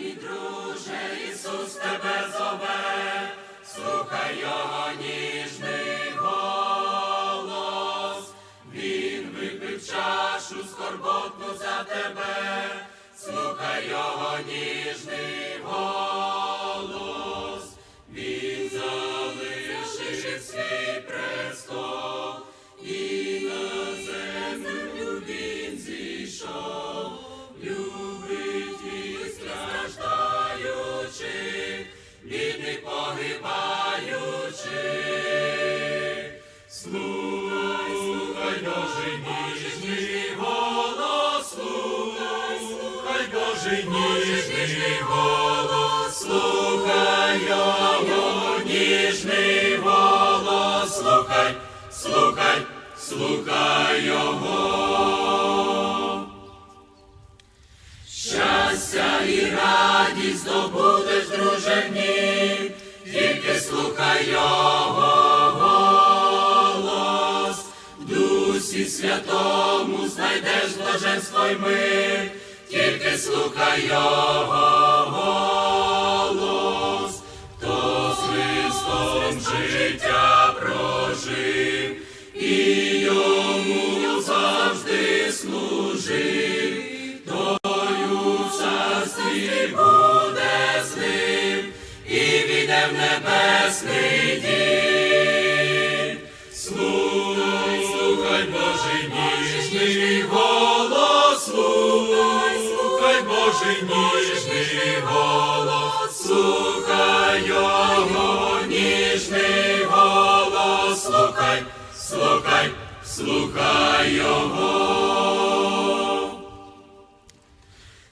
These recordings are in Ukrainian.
мій друже, Божий ніжний голос, слухай, Божий ніжний голос, голос, слухай, слухай, слухай його. Щастя і радість здобудеш, друже, нім, тільки слухай його святому знайдеш блаженство й мир, тільки слухай його голос, хто з Христом життя прожив і йому завжди служив. Тою в царстві буде з ним і війде в небесний дім. Ніжний голос, слухай, слухай, Божий ніжний голос, слухай його ніжний голос, слухай, слухай, слухай його.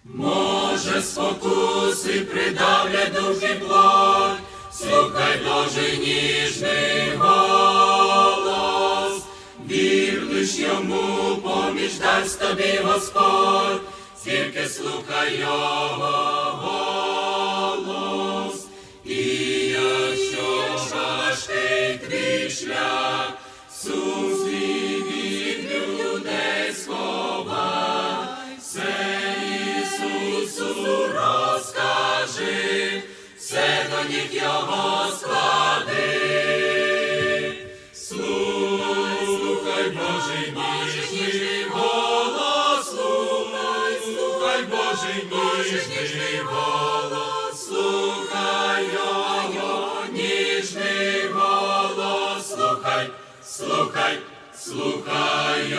Може, спокуси придавлять дух плоть, слухай Божий ніжний вір йому поміж дасть тобі Господь, тільки слухай його голос, і якщо важкий твій шлях, сум від людей сховай, все Ісусу розкажи, все до ніг його склади. Божий ніжний голос, слухай, слухай, Божий ніжний голос, слухай його. Голос, слухай, слухай, слухай